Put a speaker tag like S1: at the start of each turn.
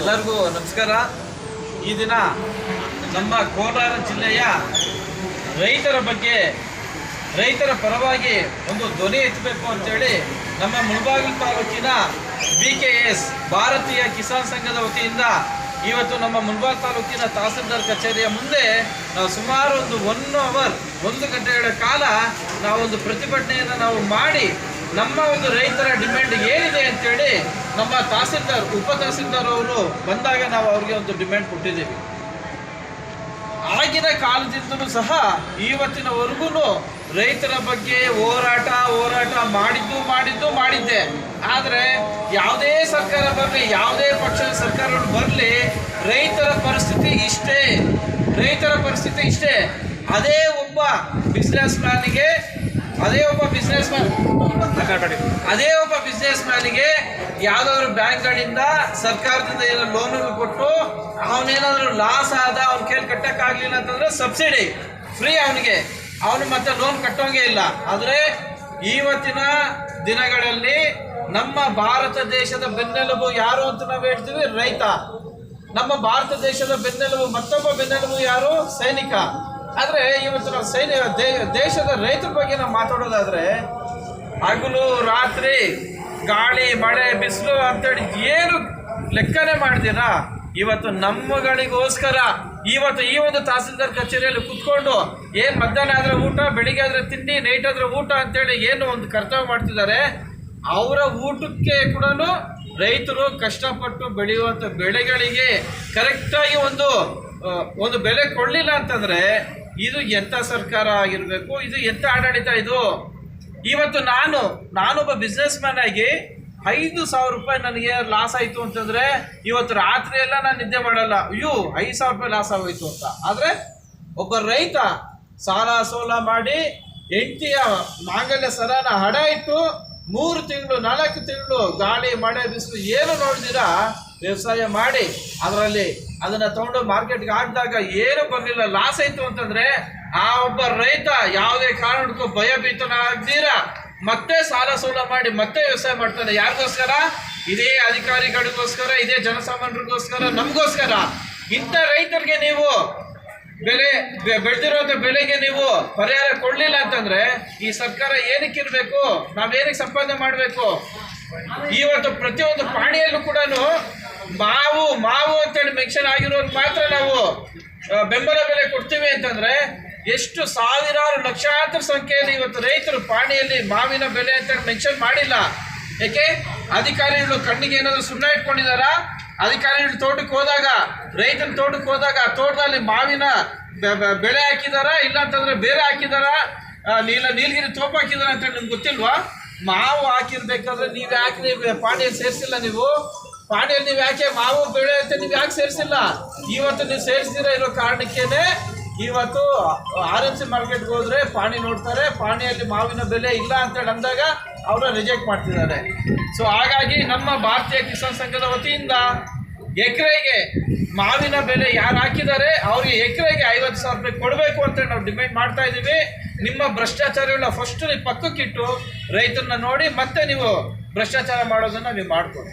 S1: ಎಲ್ಲರಿಗೂ ನಮಸ್ಕಾರ. ಈ ದಿನ ನಮ್ಮ ಕೋಲಾರ ಜಿಲ್ಲೆಯ ರೈತರ ಬಗ್ಗೆ, ರೈತರ ಪರವಾಗಿ ಒಂದು ಧ್ವನಿ ಎತ್ತಬೇಕು ಅಂತೇಳಿ ನಮ್ಮ ಮುಳಬಾಗಿಲು ತಾಲೂಕಿನ ಬಿ ಕೆ ಎಸ್ ಭಾರತೀಯ ಕಿಸಾನ್ ಸಂಘದ ವತಿಯಿಂದ ಇವತ್ತು ನಮ್ಮ ಮುಳಬಾಗ ತಾಲೂಕಿನ ತಹಸೀಲ್ದಾರ್ ಕಚೇರಿಯ ಮುಂದೆ ನಾವು ಸುಮಾರು ಒಂದು ಒನ್ ಅವರ್ ಒಂದು ಗಂಟೆಗಳ ಕಾಲ ನಾವೊಂದು ಪ್ರತಿಭಟನೆಯನ್ನು ನಾವು ಮಾಡಿ ನಮ್ಮ ಒಂದು ರೈತರ ಡಿಮ್ಯಾಂಡ್ ಏನಿದೆ ಅಂತೇಳಿ ನಮ್ಮ ತಹಸೀಲ್ದಾರ್, ಉಪ ತಹಸೀಲ್ದಾರ್ ಅವರು ಬಂದಾಗ ನಾವು ಅವ್ರಿಗೆ ಒಂದು ಡಿಮ್ಯಾಂಡ್ ಕೊಟ್ಟಿದ್ದೀವಿ. ಆಗಿನ ಕಾಲದಿಂದಲೂ ಸಹ ಇವತ್ತಿನವರೆಗೂ ರೈತರ ಬಗ್ಗೆ ಹೋರಾಟ ಹೋರಾಟ ಮಾಡಿದ್ದು ಮಾಡಿದ್ದು, ಮಾಡಿದ್ದೆ. ಆದರೆ ಯಾವುದೇ ಸರ್ಕಾರ ಬರಲಿ, ಯಾವುದೇ ಪಕ್ಷದ ಸರ್ಕಾರ ಬರಲಿ, ರೈತರ ಪರಿಸ್ಥಿತಿ ಇಷ್ಟೇ, ರೈತರ ಪರಿಸ್ಥಿತಿ ಇಷ್ಟೇ. ಅದೇ ಒಬ್ಬ ಬಿಸ್ನೆಸ್ ಮ್ಯಾನಿಗೆ ಅದೇ ಒಬ್ಬ ಬಿಸ್ನೆಸ್ ಮ್ಯಾನ್ ಅದೇ ಒಬ್ಬ ಬಿಸ್ನೆಸ್ ಮ್ಯಾನಿಗೆ ಯಾವ್ದಾದ್ರು ಬ್ಯಾಂಕ್ಗಳಿಂದ ಸರ್ಕಾರದಿಂದ ಏನೋ ಲೋನ್ ಕೊಟ್ಟು ಅವನೇನಾದ್ರು ಲಾಸ್ ಆದ ಅವ್ನ ಕೇಳಿ ಕಟ್ಟಕ್ಕಾಗಲಿಲ್ಲ ಅಂತಂದ್ರೆ ಸಬ್ಸಿಡಿ ಫ್ರೀ ಅವನಿಗೆ. ಅವನು ಮತ್ತೆ ಲೋನ್ ಕಟ್ಟೋಂಗೆ ಇಲ್ಲ. ಆದರೆ ಇವತ್ತಿನ ದಿನಗಳಲ್ಲಿ ನಮ್ಮ ಭಾರತ ದೇಶದ ಬೆನ್ನೆಲುಬು ಯಾರು ಅಂತ ನಾವು ಹೇಳ್ತೀವಿ ರೈತ. ನಮ್ಮ ಭಾರತ ದೇಶದ ಬೆನ್ನೆಲುಬು ಮತ್ತೊಬ್ಬ ಬೆನ್ನೆಲುಬು ಯಾರು? ಸೈನಿಕ. ಆದ್ರೆ ಇವತ್ತು ನಾವು ಸೈನ್ಯ ದೇಶದ ರೈತರ ಬಗ್ಗೆ ನಾವು ಮಾತಾಡೋದಾದರೆ ಹಗಲು, ರಾತ್ರಿ, ಗಾಳಿ, ಮಳೆ, ಬಿಸಿಲು ಅಂತೇಳಿ ಏನು ಲೆಕ್ಕನೆ ಮಾಡ್ತೀರಾ ಇವತ್ತು ನಮ್ಮಗಳಿಗೋಸ್ಕರ ಇವತ್ತು ಈ ಒಂದು ತಹಸೀಲ್ದಾರ್ ಕಚೇರಿಯಲ್ಲಿ ಕುತ್ಕೊಂಡು ಏನು ಮಧ್ಯಾಹ್ನ ಆದರೆ ಊಟ, ಬೆಳಿಗ್ಗೆ ಆದರೆ ತಿಂಡಿ ನೈಟ್ ಆದ್ರೆ ಊಟ ಅಂತೇಳಿ ಏನು ಒಂದು ಕರ್ತವ್ಯ ಮಾಡ್ತಿದ್ದಾರೆ. ಅವರ ಊಟಕ್ಕೆ ಕೂಡ ರೈತರು ಕಷ್ಟಪಟ್ಟು ಬೆಳೆಯುವಂಥ ಬೆಳೆಗಳಿಗೆ ಕರೆಕ್ಟಾಗಿ ಒಂದು ಒಂದು ಬೆಲೆ ಕೊಡಲಿಲ್ಲ ಅಂತಂದ್ರೆ ಇದು ಎಂಥ ಸರ್ಕಾರ ಆಗಿರಬೇಕು? ಇದು ಎಂಥ ಆಡಳಿತ ಇದು? ಇವತ್ತು ನಾನು, ನಾನೊಬ್ಬ ಬಿಸ್ನೆಸ್ ಮ್ಯಾನ್ ಆಗಿ ಐದು ಸಾವಿರ ರೂಪಾಯಿ ನನಗೆ ಲಾಸ್ ಆಯಿತು ಅಂತಂದರೆ ಇವತ್ತು ರಾತ್ರಿ ಎಲ್ಲ ನಾನು ನಿದ್ದೆ ಮಾಡಲ್ಲ. ಅಯ್ಯೋ, ಐದು ಸಾವಿರ ರೂಪಾಯಿ ಲಾಸ್ ಆಗೋಯ್ತು ಅಂತ. ಆದರೆ ಒಬ್ಬ ರೈತ ಸಾಲ ಸೋಲ ಮಾಡಿ ಎಂಟಿಯ ಮಾಂಗಲ್ಯ ಸರನ ಹಡ ಇಟ್ಟು ಮೂರು ತಿಂಗಳು, ನಾಲ್ಕು ತಿಂಗಳು ಗಾಳಿ, ಮಳೆ, ಬಿಸಿಲು ಏನು ನೋಡಿದಿರ, ವ್ಯವಸಾಯ ಮಾಡಿ ಅದರಲ್ಲಿ ಅದನ್ನ ತಗೊಂಡು ಮಾರ್ಕೆಟ್ಗೆ ಹಾಕಿದಾಗ ಏನು ಬರಲಿಲ್ಲ. ಲಾಸ್ ಆಯ್ತು ಅಂತಂದ್ರೆ ಆ ಒಬ್ಬ ರೈತ ಯಾವುದೇ ಕಾರಣಕ್ಕೂ ಭಯಭೀತನಾಗ್ದೀರ ಮತ್ತೆ ಸಾಲ ಸೂಲ ಮಾಡಿ ಮತ್ತೆ ವ್ಯವಸಾಯ ಮಾಡ್ತಾನೆ. ಯಾರಿಗೋಸ್ಕರ? ಇದೇ ಅಧಿಕಾರಿಗಳಿಗೋಸ್ಕರ, ಇದೇ ಜನಸಾಮಾನ್ಯರಿಗೋಸ್ಕರ, ನಮಗೋಸ್ಕರ. ಇಂಥ ರೈತರಿಗೆ ನೀವು ಬೆಲೆ ಬೆಳೆದಿರುವಂಥ ಬೆಲೆಗೆ ನೀವು ಪರಿಹಾರ ಕೊಡ್ಲಿಲ್ಲ ಅಂತಂದ್ರೆ ಈ ಸರ್ಕಾರ ಏನಕ್ಕೆ ಇರಬೇಕು? ನಾವೇನಕ್ಕೆ ಸಂಪಾದನೆ ಮಾಡಬೇಕು? ಇವತ್ತು ಪ್ರತಿಯೊಂದು ಪಾಣಿಯಲ್ಲೂ ಕೂಡ ಮಾವು ಮಾವು ಅಂತೇಳಿ ಮೆನ್ಷನ್ ಆಗಿರೋದು ಮಾತ್ರ ನಾವು ಬೆಂಬಲ ಬೆಲೆ ಕೊಡ್ತೀವಿ ಅಂತಂದ್ರೆ ಎಷ್ಟು ಸಾವಿರಾರು ಲಕ್ಷಾಂತರ ಸಂಖ್ಯೆಯಲ್ಲಿ ಇವತ್ತು ರೈತರು ಪಾಣಿಯಲ್ಲಿ ಮಾವಿನ ಬೆಲೆ ಅಂತೇಳಿ ಮೆನ್ಷನ್ ಮಾಡಿಲ್ಲ. ಯಾಕೆ ಅಧಿಕಾರಿಗಳು ಕಣ್ಣಿಗೆ ಏನಾದ್ರು ಸುಣ್ಣ ಇಟ್ಕೊಂಡಿದಾರಾ? ಅಧಿಕಾರಿಗಳು ತೋಟಕ್ಕೆ ಹೋದಾಗ, ರೈತನ ತೋಟಕ್ಕೆ ಹೋದಾಗ ಆ ತೋಟದಲ್ಲಿ ಮಾವಿನ ಬೆಳೆ ಹಾಕಿದಾರ? ಇಲ್ಲ ಅಂತಂದ್ರೆ ಬೇರೆ ಹಾಕಿದಾರ? ನೀಲ, ನೀಲಗಿರಿ ತೋಪ ಹಾಕಿದಾರ ಅಂತ ನಿಮ್ಗೆ ಗೊತ್ತಿಲ್ವಾ? ಮಾವು ಹಾಕಿರ್ಬೇಕಾದ್ರೆ ನೀವು ಹಾಕಿ ಪಾಣಿಯಲ್ಲಿ ಸೇರಿಸಿಲ್ಲ ನೀವು. ಪಾಣಿಯಲ್ಲಿ ನೀವು ಯಾಕೆ ಮಾವು ಬೆಳೆ ಅಂತ ನೀವು ಯಾಕೆ ಸೇರಿಸಿಲ್ಲ? ಇವತ್ತು ನೀವು ಸೇರಿಸ್ದಿರ ಇರೋ ಕಾರಣಕ್ಕೇನೆ ಇವತ್ತು ಆರ್ ಎಂ ಸಿ ಮಾರ್ಕೆಟ್ಗೆ ಹೋದ್ರೆ ಪಾಣಿ ನೋಡ್ತಾರೆ, ಪಾಣಿಯಲ್ಲಿ ಮಾವಿನ ಬೆಲೆ ಇಲ್ಲ ಅಂತೇಳಿ ಅಂದಾಗ ಅವರು ರಿಜೆಕ್ಟ್ ಮಾಡ್ತಿದ್ದಾರೆ. ಸೊ ಹಾಗಾಗಿ ನಮ್ಮ ಭಾರತೀಯ ಕಿಸಾನ್ ಸಂಘದ ವತಿಯಿಂದ ಎಕರೆಗೆ ಮಾವಿನ ಬೆಲೆ ಯಾರು ಹಾಕಿದ್ದಾರೆ, ಅವ್ರಿಗೆ ಎಕರೆಗೆ ಐವತ್ತು ಸಾವಿರ ರೂಪಾಯಿ ಕೊಡಬೇಕು ಅಂತ ನಾವು ಡಿಮ್ಯಾಂಡ್ ಮಾಡ್ತಾ ಇದ್ದೀವಿ. ನಿಮ್ಮ ಭ್ರಷ್ಟಾಚಾರಗಳನ್ನ ಫಸ್ಟ್ ನೀವು ಪಕ್ಕಕ್ಕಿಟ್ಟು ರೈತರನ್ನ ನೋಡಿ ಮತ್ತೆ ನೀವು ಭ್ರಷ್ಟಾಚಾರ ಮಾಡೋದನ್ನು ನೀವು ಮಾಡ್ಕೊಡಿ